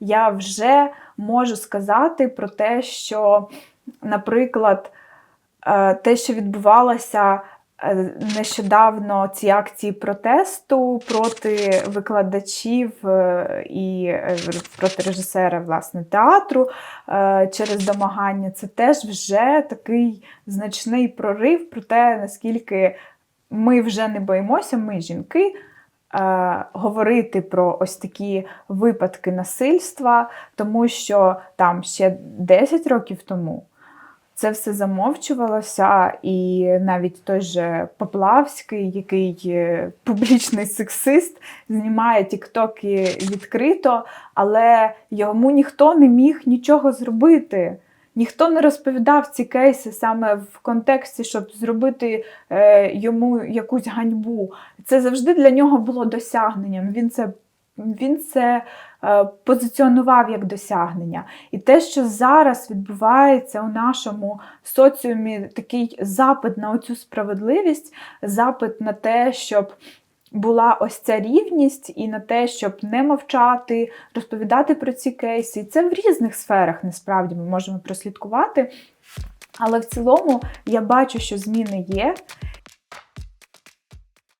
Я вже можу сказати про те, що, наприклад, е, те, що відбувалося е, нещодавно, ці акції протесту проти викладачів е, і проти режисера власне театру через домагання, це теж вже такий значний прорив про те, наскільки ми вже не боїмося, ми жінки. Е, Говорити про ось такі випадки насильства, тому що там ще 10 років тому це все замовчувалося, і навіть той же Поплавський, який е, публічний сексист, знімає тіктоки відкрито, але йому ніхто не міг нічого зробити. Ніхто не розповідав ці кейси саме в контексті, щоб зробити е, йому якусь ганьбу. Це завжди для нього було досягненням. Він це, він це е, позиціонував як досягнення. І те, що зараз відбувається у нашому соціумі, такий запит на оцю справедливість, запит на те, щоб була ось ця рівність і на те, щоб не мовчати, розповідати про ці кейси. Це в різних сферах насправді ми можемо прослідкувати. Але в цілому я бачу, що зміни є.